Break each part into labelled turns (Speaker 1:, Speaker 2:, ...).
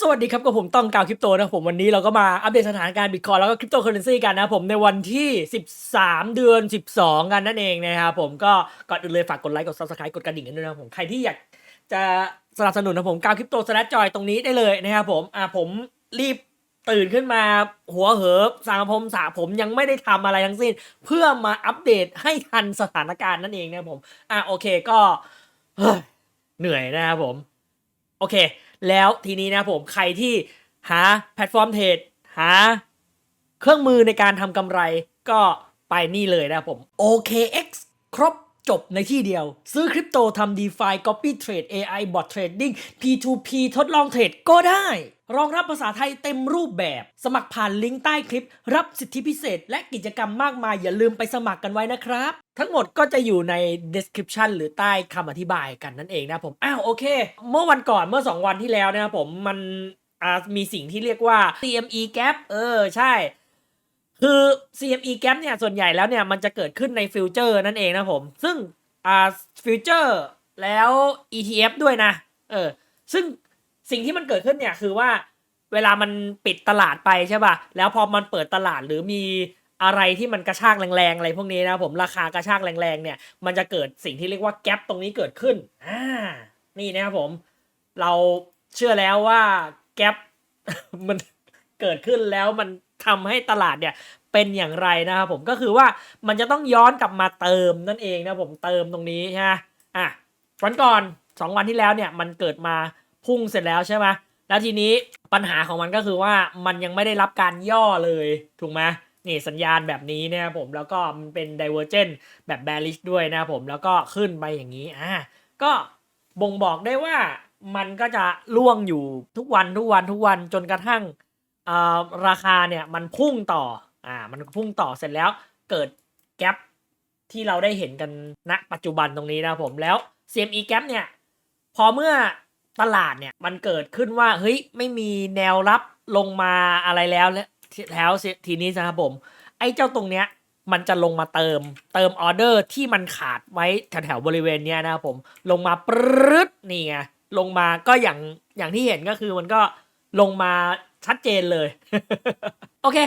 Speaker 1: สวัสดีครับกับผมต้องกาวคริปโตนะผมวันนี้เราก็มาอัปเดตสถานการณ์บิตคอยแล้วก็คริปโตเคอเรนซีกันนะผมในวันที่ 13 เดือน 12 กันนั่นเองนะครับผมก็ก่อนอื่นเลยฝากกดไลค์กด subscribe กดกระดิ่งกันด้วยนะผมใครที่อยากจะสนับสนุนนะผมกาวคริปโตสแลจอยตรงนี้ได้เลยนะครับผมอ่าผมรีบตื่นขึ้นมาหัวเหอสางผมสระผมยังไม่ได้ทำอะไรทั้งสิ้น เพื่อมาอัปเดตให้ทันสถานการณ์นั่นเองนะผมอ่าโอเคก็เหนื่อยนะครับผม โอเค แล้วทีนี้นะผมใครที่หาแพลตฟอร์มเทรดหาเครื่องมือในการทำกำไรก็ไปนี่เลยนะผม OKX ครบ จบในที่เดียว ซื้อคริปโตทำ DeFi Copy Trade AI Bot Trading P2P ทดลองเทรดก็ได้ รองรับภาษาไทยเต็มรูปแบบ สมัครผ่านลิงก์ใต้คลิป รับสิทธิพิเศษ และกิจกรรมมากมาย อย่าลืมไปสมัครกันไว้นะครับ ทั้งหมดก็จะอยู่ใน description หรือใต้คำอธิบายกันนั่นเองนะผม อ้าวโอเค เมื่อวันก่อนเมื่อ 2 วันที่แล้วนะครับผมมันมีสิ่งที่เรียกว่า CME Gap เออ ใช่ คือ CME Gap เนี่ยส่วนใหญ่แล้วเนี่ยมันจะเกิดขึ้นในฟิวเจอร์นั่นเองนะผม ซึ่งอ่าฟิวเจอร์แล้ว ETF ด้วยนะ เออ ซึ่งสิ่งที่มันเกิดขึ้นเนี่ยคือว่าเวลามันปิดตลาดไปใช่ป่ะ แล้วพอมันเปิดตลาดหรือมีอะไรที่มันกระชากแรงๆอะไรพวกนี้นะผมราคากระชากแรงๆเนี่ย มันจะเกิดสิ่งที่เรียกว่าแกลบตรงนี้เกิดขึ้น อ่า นี่นะครับผม เราเชื่อแล้วว่าแกลบมันเกิดขึ้นแล้วมัน ทำให้ตลาดเนี่ยเป็นอย่างไรนะครับผมก็คือว่ามันจะต้องย้อนกลับมาเติมนั่นเองนะผมเติมตรงนี้ใช่ไหมอะวันก่อนสองวันที่แล้วเนี่ยมันเกิดมาพุ่งเสร็จแล้วใช่ไหมแล้วทีนี้ปัญหาของมันก็คือว่ามันยังไม่ได้รับการย่อเลยถูกไหมนี่สัญญาณแบบนี้เนี่ยผมแล้วก็มันเป็น divergent แบบ bearish ด้วยนะครับผมแล้วก็ขึ้นไปอย่างนี้อะก็บ่งบอกได้ว่ามันก็จะล่วงอยู่ทุกวันทุกวันทุกวันจนกระทั่ง ราคาเนี่ยมันพุ่งต่ออ่ามันพุ่งต่อเสร็จแล้วเกิดแกลบที่เราได้เห็นกันณปัจจุบันตรงนี้นะผมแล้ว CME gap เนี่ยพอเมื่อตลาดเนี่ยมันเกิดขึ้นว่าเฮ้ยไม่มีแนวรับลงมาอะไรแล้วแล้วแล้วทีนี้นะครับผม ไอ้เจ้าตรงเนี้ยมันจะลงมาเติมเติมออเดอร์ที่มันขาดไว้แถวๆบริเวณเนี้ยนะครับผมลงมาปรึ๊ดนี่ไงลงมาก็อย่างอย่างที่เห็นก็คือมันก็ลงมา ชัดเจนเลย โอเค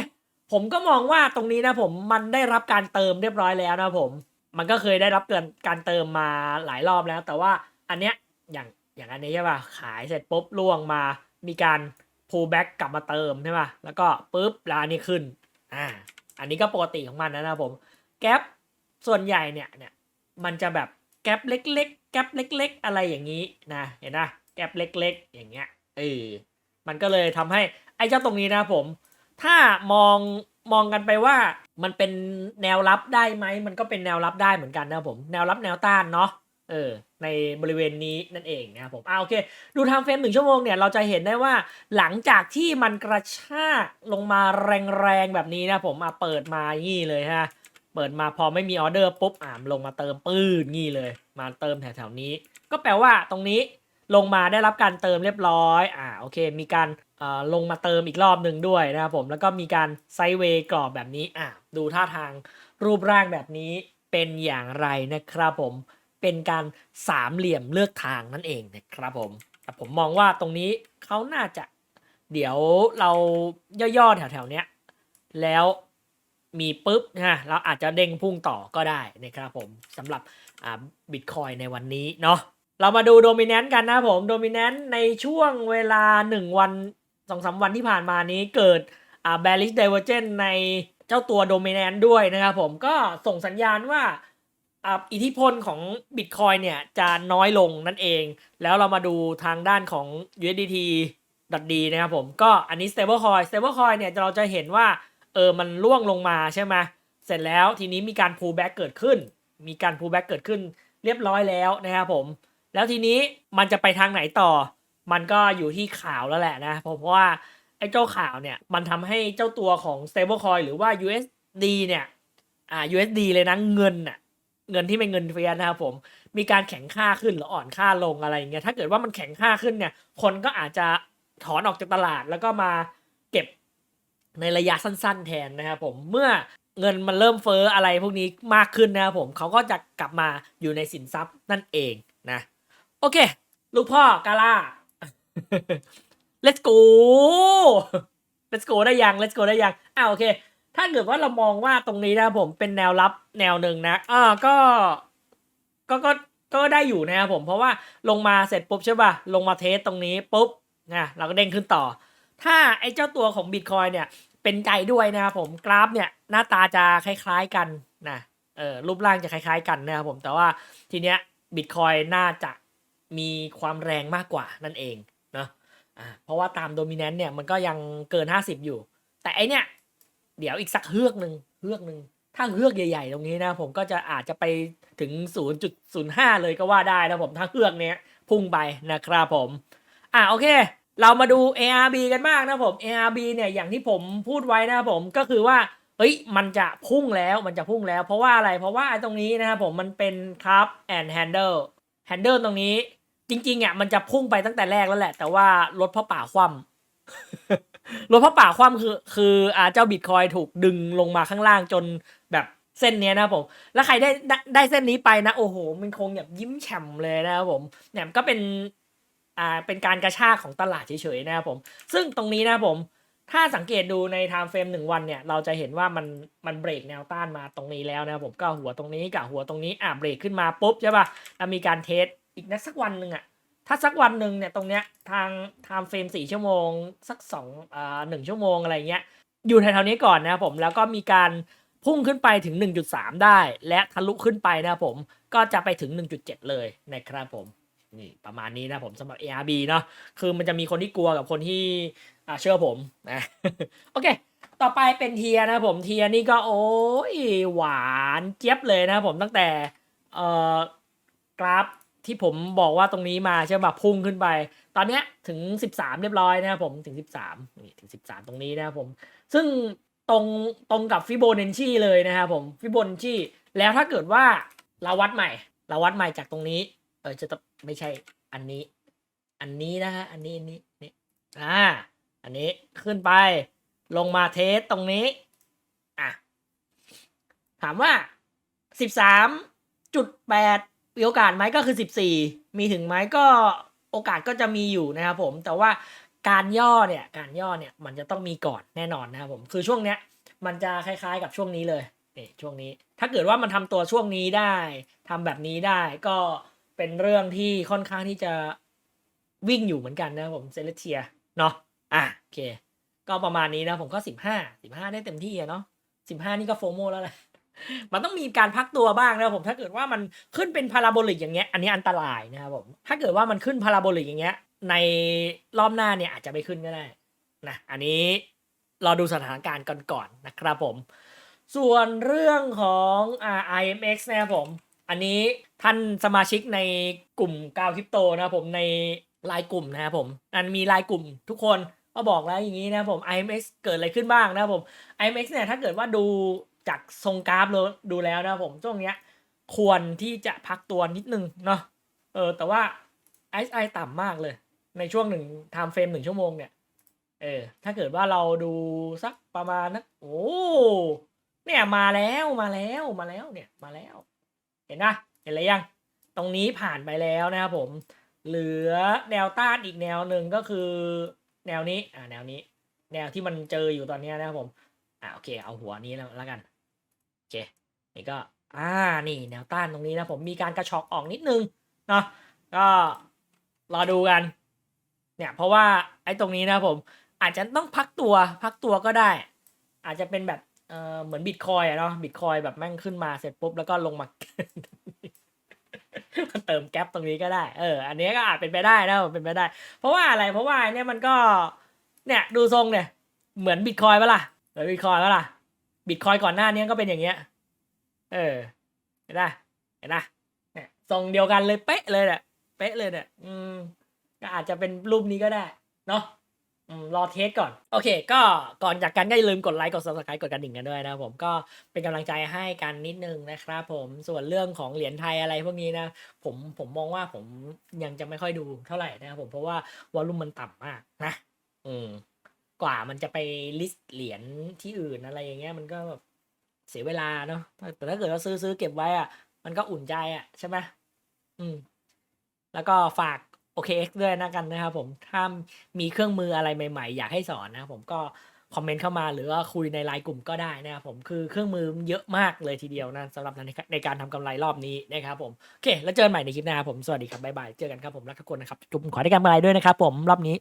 Speaker 1: ผมก็มองว่าตรงนี้นะผมมันได้รับการเติมเรียบร้อยแล้วนะผม มันก็เคยได้รับการการเติมมาหลายรอบแล้ว แต่ว่าอันเนี้ยอย่างอย่างอันนี้ใช่ป่ะขายเสร็จปุ๊บล่วงมา มีการ pull back กลับมาเติมใช่ป่ะแล้วก็ปุ๊บแล้วอันนี้ขึ้นอ่าอันนี้ก็ปกติของมันนะนะผมแกลบส่วนใหญ่เนี่ยเนี่ยมันจะแบบแกลบเล็ก ๆ แกลบเล็ก ๆ อะไรอย่างนี้นะเห็นนะแกลบเล็ก ๆ อย่างเงี้ยเออมันก็เลยทำให้ เจ้าตรงนี้นะผม ถ้ามองมองกันไปว่ามันเป็นแนวรับได้ไหม มันก็เป็นแนวรับได้เหมือนกันนะผม แนวรับแนวต้านเนาะเออในบริเวณนี้นั่นเองนะครับผมอ่าโอเค ดูทางเฟรมหนึ่งชั่วโมงเนี่ยเราจะเห็นได้ว่าหลังจากที่มันกระชากลงมาแรงๆแบบนี้นะผมอะเปิดมางี้เลยฮะเปิดมาพอไม่มีออเดอร์ปุ๊บอ่ามลงมาเติมปื้ดงี้เลย มาเติมแถวๆนี้ ก็แปลว่าตรงนี้ลงมาได้รับการเติมเรียบร้อยอ่าโอเค มีการ ลงมาเติมอีกรอบหนึ่งด้วยนะครับผมแล้วก็มีการไซเวย์กรอบแบบนี้อ่าดูท่าทางรูปร่างแบบนี้เป็นอย่างไรนะครับผมเป็นการสามเหลี่ยมเลือกทางนั่นเองนะครับผมแต่ผมมองว่าตรงนี้เขาน่าจะเดี๋ยวเราย่อๆแถวๆเนี้ยแล้วมีปุ๊บนะเราอาจจะเด้งพุ่งต่อก็ได้นะครับผมสำหรับบิตคอยในวันนี้เนาะเรามาดูโดมิ n น n กันนะผมโดมิ n น n ในช่วงเวลา 1 วัน สองสาวันที่ผ่านมานี้เกิดอ่า bearish divergence ในเจ้าตัวโดมิ n น n ด้วยนะครับผมก็ส่งสัญญาณว่าอ่าอิทธิพลของ Bitcoin เนี่ยจะน้อยลงนั่นเอง แล้วเรามาดูทางด้านของ USDT ดัดดีนะครับผม ก็อันนี้ stable coin stable coin เนี่ยเราจะเห็นว่าเออมันล่วงลงมาใช่ไหมเสร็จแล้วทีนี้มีการ pull back เกิดขึ้น มีการ pull back เกิดขึ้นเรียบร้อยแล้วนะครับผม แล้วทีนี้มันจะไปทางไหนต่อ มันก็อยู่ที่ข่าวแล้วแหละนะ เพราะว่าไอ้เจ้าข่าวเนี่ย มันทำให้เจ้าตัวของ stablecoin หรือว่า USD เนี่ยอ่า USD เลยนะเงินน่ะเงินที่เป็นเงินเฟียสนะครับผม มีการแข็งค่าขึ้นหรืออ่อนค่าลงอะไรอย่างเงี้ยถ้าเกิดว่ามันแข็งค่าขึ้นเนี่ย คนก็อาจจะถอนออกจากตลาดแล้วก็มาเก็บในระยะสั้น ๆ แทนนะครับผมเมื่อเงินมันเริ่มเฟ้ออะไรพวกนี้มากขึ้นนะครับผมเขาก็จะกลับมาอยู่ในสินทรัพย์นั่นเองนะ โอเค ลูกพ่อกาล่า let's go let's go ได้ยัง let's go ได้ยังอ่าโอเค ถ้าเกิดว่าเรามองว่าตรงนี้นะผมเป็นแนวรับแนวหนึ่งนะอ่าก็ก็ก็ก็ได้อยู่นะครับผมเพราะว่าลงมาเสร็จปุ๊บใช่ป่ะลงมาเทสตรงนี้ปุ๊บนะเราก็เด้งขึ้นต่อ ถ้าไอ้เจ้าตัวของบิตคอยเนี่ยเป็นใจด้วยนะครับผมกราฟเนี่ยหน้าตาจะคล้ายๆกันนะเออรูปร่างจะคล้ายๆกันนะครับผมแต่ว่าทีเนี้ยบิตคอยน่าจะมีความแรงมากกว่านั่นเอง อ่าเพราะว่าตามโดมิเนนต์เนี่ยมันก็ยังเกิน 50 อยู่ แต่ไอเนี่ย เดี๋ยวอีกสักเฮือกหนึ่งเฮือกหนึ่งถ้าเฮือกใหญ่ๆ ตรงนี้นะ ผมก็จะอาจจะไปถึง 0.05 เลยก็ว่าได้นะผมถ้าเฮือกเนี้ยพุ่งไปนะครับผม อะโอเค เรามาดู ARB กันบ้างนะผม ARB เนี่ยอย่างที่ผมพูดไว้นะผมก็คือว่าเฮ้ยมันจะพุ่งแล้วมันจะพุ่งแล้ว เพราะว่าอะไรเพราะว่าตรงนี้นะครับผมมันเป็นครับ and handle handle ตรงนี้ จริงๆอะมันจะพุ่งไปตั้งแต่แรกแล้วแหละ แต่ว่ารถพ่อป่าคว่ำรถพ่อป่าคว่ำคือคืออ่าเจ้าบิตคอยถูกดึงลงมาข้างล่างจนแบบเส้นเนี้ยนะผม แล้วใครได้ได้ได้เส้นนี้ไปนะ โอ้โห มันคงแบบยิ้มแฉ่ำเลยนะครับผมเนี่ยก็เป็นอ่าเป็นการกระชากของตลาดเฉยๆนะครับผม ซึ่งตรงนี้นะผม ถ้าสังเกตดูในไทม์เฟรมหนึ่งวันเนี่ย เราจะเห็นว่ามันมันเบรกแนวต้านมาตรงนี้แล้วนะครับผมก็หัวตรงนี้กับหัวตรงนี้อะเบรกขึ้นมาปุ๊บใช่ป่ะแล้วมีการเทส อีกนะสักวันหนึ่งอะถ้าสักวันหนึ่งเนี่ยตรงเนี้ยทางไทม์เฟรมสี่ชั่วโมง สักสองอ่าหนึ่งชั่วโมงอะไรเงี้ยอยู่แถวๆนี้ก่อนนะครับผมแล้วก็มีการพุ่งขึ้นไปถึง 1.3 ได้ และทะลุขึ้นไปนะครับผมก็จะไปถึง 1.7 เลยนะครับผมนี่ประมาณนี้นะผมสำหรับ ARB เนาะคือมันจะมีคนที่กลัวกับคนที่เชื่อผมนะโอเค ต่อไปเป็นเทียนะผมเทียนี่ก็โอ้ยหวานเจี๊ยบเลยนะผมตั้งแต่เอ่อกราฟ ที่ผมบอกว่าตรงนี้มาใช่ไหมพุ่งขึ้นไป ตอนเนี้ยถึง 13 เรียบร้อยนะครับผมถึง 13นี่ถึง 13 ตรงนี้นะครับผม ซึ่งตรงตรงกับฟิโบนัชชีเลยนะครับผมฟิโบนัชชีแล้วถ้าเกิดว่าเราวัดใหม่ เราวัดใหม่จากตรงนี้ เออจะต้องไม่ใช่อันนี้ อันนี้นะฮะอันนี้อันนี้นี่อ่าอันนี้ขึ้นไปลงมาเทสตรงนี้อะถามว่าสิบสา มีโอกาสไหมก็คือสิบสี่มีถึงไหมก็โอกาสก็จะมีอยู่นะครับผม แต่ว่าการย่อเนี่ยการย่อเนี่ยมันจะต้องมีก่อนแน่นอนนะครับผมคือช่วงเนี้ยมันจะคล้ายๆกับช่วงนี้เลยนี่ช่วงนี้ ถ้าเกิดว่ามันทำตัวช่วงนี้ได้ทำแบบนี้ได้ก็เป็นเรื่องที่ค่อนข้างที่จะวิ่งอยู่เหมือนกันนะครับผมเซเลเทียเนาะอะโอเค ก็ประมาณนี้นะผมก็สิบห้าสิบห้าได้เต็มที่อะเนาะสิบห้านี่ก็โฟโมแล้วแหละ มันต้องมีการพักตัวบ้างนะผมถ้าเกิดว่ามันขึ้นเป็นพาราโบลิกอย่างเงี้ยอันนี้อันตรายนะครับผมถ้าเกิดว่ามันขึ้นพาราโบลิกอย่างเงี้ย ในรอบหน้าเนี่ยอาจจะไม่ขึ้นก็ได้นะอันนี้รอดูสถานการณ์กันก่อนนะครับผม ส่วนเรื่องของอ่า IMX นะครับผม อันนี้ท่านสมาชิกในกลุ่มกาวคริปโตนะครับผมในลน์กลุ่มนะครับผมอันมีลน์กลุ่มทุกคนก็บอกแล้วอย่างนี้นะครับผม IMX เกิดอะไรขึ้นบ้างนะครับผม IMX เนี่ยถ้าเกิดว่าดู จากทรงกราฟเลยดูแล้วนะผมช่วงเนี้ย ควรที่จะพักตัวนิดนึงเนาะเออแต่ว่า SI ต่ำมากเลย ในช่วงหนึ่งไทม์เฟรมหนึ่งชั่วโมงเนี่ยเออถ้าเกิดว่าเราดูสักประมาณนักโอ้เนี่ยมาแล้วมาแล้วมาแล้วเนี่ยมาแล้ว เห็นนะเห็นอะไรยัง ตรงนี้ผ่านไปแล้วนะครับผม เหลือแนวต้านอีกแนวหนึ่งก็คือ แนวนี้อ่าแนวนี้ แนวที่มันเจออยู่ตอนนี้นะครับผมอ่าโอเค เอาหัวนี้แล้วกัน เคนี่ก็อ่านี่แนวต้านตรงนี้นะผมมีการกระชอกออกนิดนึงเนาะก็รอดูกัน เนี่ยเพราะว่าไอ้ตรงนี้นะผมอาจจะต้องพักตัวพักตัวก็ได้ อาจจะเป็นแบบเออเหมือนบิตคอยอะเนาะบิตคอยแบบแม่งขึ้นมาเสร็จปุ๊บแล้วก็ลงมาเติมแก๊ปตรงนี้ก็ได้ เออ อันนี้ก็อาจเป็นไปได้นะเป็นไปได้ เพราะว่าอะไร เพราะว่าเนี่ยมันก็ เนี่ยดูทรงเนี่ย เหมือนบิตคอยปะล่ะ เหมือนบิตคอยปะล่ะ บิตคอยก่อนหน้านี้ก็เป็นอย่างเงี้ย เออ เห็นปะเห็นปะเนี่ยทรงเดียวกันเลยเป๊ะเลยเนี่ยเป๊ะเลยเนี่ยอืมก็อาจจะเป็นรูปนี้ก็ได้ เนาะรอเทสก่อน โอเค ก็ก่อนจากกันก็อย่าลืมกดไลค์กด subscribe กดกระดิ่งกันด้วยนะผมก็เป็นกำลังใจให้กันนิดนึงนะครับผมส่วนเรื่องของเหรียญไทยอะไรพวกนี้นะผมผมมองว่าผมยังจะไม่ค่อยดูเท่าไหร่นะครับผมเพราะว่าวอลลุ่มมันต่ำมากนะ อืม กว่ามันจะไปลิสต์เหรียญที่อื่นอะไรอย่างเงี้ยมันก็แบบเสียเวลาเนาะแต่ถ้าเกิดว่าซื้อซื้อเก็บไว้อะมันก็อุ่นใจอะใช่ไหมอืม แล้วก็ฝาก OKX ด้วยนะกันนะครับผมถ้ามีเครื่องมืออะไรใหม่ๆ อยากให้สอนนะผมก็คอมเมนต์เข้ามาหรือว่าคุยในไลน์กลุ่มก็ได้นะครับผมคือเครื่องมือเยอะมากเลยทีเดียวนะสำหรับในในการทำกำไรรอบนี้นะครับผมโอเค แล้วเจอกันใหม่ในคลิปหน้าครับผมสวัสดีครับบ๊ายบายเจอกันครับผมรักทุกคนนะครับจุ๊บขอได้กำไรด้วยนะครับผมรอบนี้